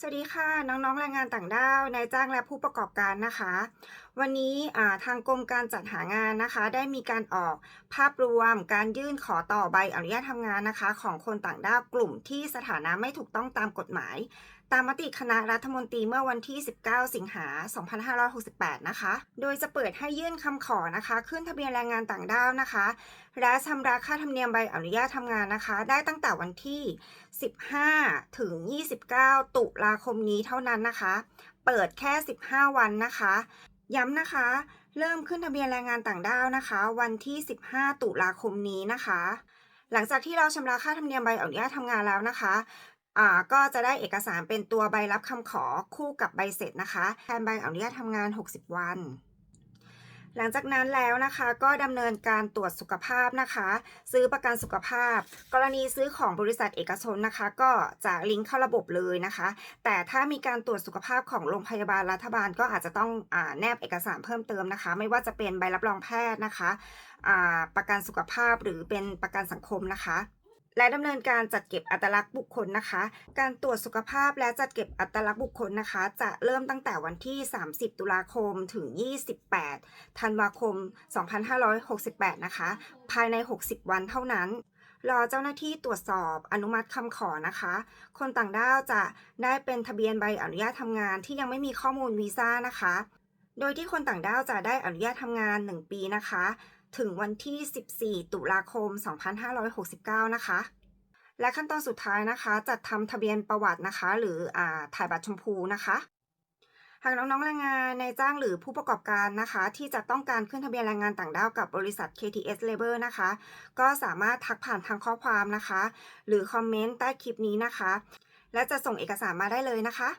สวัสดีค่ะ น้องๆแรงงานต่างด้าวนายจ้างและผู้ประกอบการนะคะ วันนี้ทางกรมการจัดหางานนะคะ ได้มีการออกภาพรวมการยื่นขอต่อใบอนุญาตทำงานนะคะ ของคนต่างด้าวกลุ่มที่สถานะไม่ถูกต้องตามกฎหมาย ตามมติคณะรัฐมนตรีเมื่อวันที่ 19 สิงหา 2568 นะคะ โดยจะเปิดให้ยื่นคำขอนะคะ ขึ้นทะเบียนแรงงานต่างด้าวนะคะ และชำระค่าธรรมเนียมใบอนุญาตทำงานนะคะ ได้ตั้งแต่วันที่ 15 ถึง 29 ตุลาคมนี้เท่านั้นนะคะ เปิดแค่ 15 วันนะคะ ย้ำนะคะ เริ่มขึ้นทะเบียนแรงงานต่างด้าวนะคะ วันที่ 15 ตุลาคมนี้นะคะหลังจากที่เราชำระค่าธรรมเนียมใบอนุญาตทำงานแล้วนะคะ อ่าก็จะได้เอกสารเป็นตัวใบรับคำขอคู่กับใบเสร็จนะคะแทนใบอนุญาตทำงาน 60 วัน หลังจากนั้นแล้วนะคะก็ดำเนินการตรวจสุขภาพนะคะ ซื้อประกันสุขภาพ กรณีซื้อของบริษัทเอกชนนะคะ ก็จะลิงก์เข้าระบบเลยนะคะ แต่ถ้ามีการตรวจสุขภาพของโรงพยาบาลรัฐบาล ก็อาจจะต้องอแนบเอกสารเพิ่มเติมนะคะ ไม่ว่าจะเป็นใบรับรองแพทย์นะคะประกันสุขภาพหรือเป็นประกันสังคมนะคะ และดำเนินการจัดเก็บอัตลักษณ์บุคคลนะคะ การตรวจสุขภาพและจัดเก็บอัตลักษณ์บุคคลนะคะ จะเริ่มตั้งแต่วันที่ 30 ตุลาคมถึง 28 ธันวาคม 2568 นะคะ ภายใน 60 วันเท่านั้น รอเจ้าหน้าที่ตรวจสอบอนุมัติคำขอนะคะ คนต่างด้าวจะได้เป็นทะเบียนใบอนุญาตทำงานที่ยังไม่มีข้อมูลวีซ่านะคะ โดยที่คนต่างด้าวจะได้อนุญาตทำงาน 1 ปีนะคะ ถึงวันที่ 14 ตุลาคม 2569 นะคะ และขั้นตอนสุดท้ายนะคะ จัดทำทะเบียนประวัตินะคะ หรืออถ่ายบัตรชมพูนะคะหากน้องๆแรงงานในจ้างหรือผู้ประกอบการนะคะ ที่จะต้องการขึ้นทะเบียนแรงงานต่างด้าวกับบริษัท KTS Labor นะคะ ก็สามารถทักผ่านทางข้อความนะคะ หรือคอมเมนต์ใต้คลิปนี้นะคะ และจะส่งเอกสารมาได้เลยนะคะ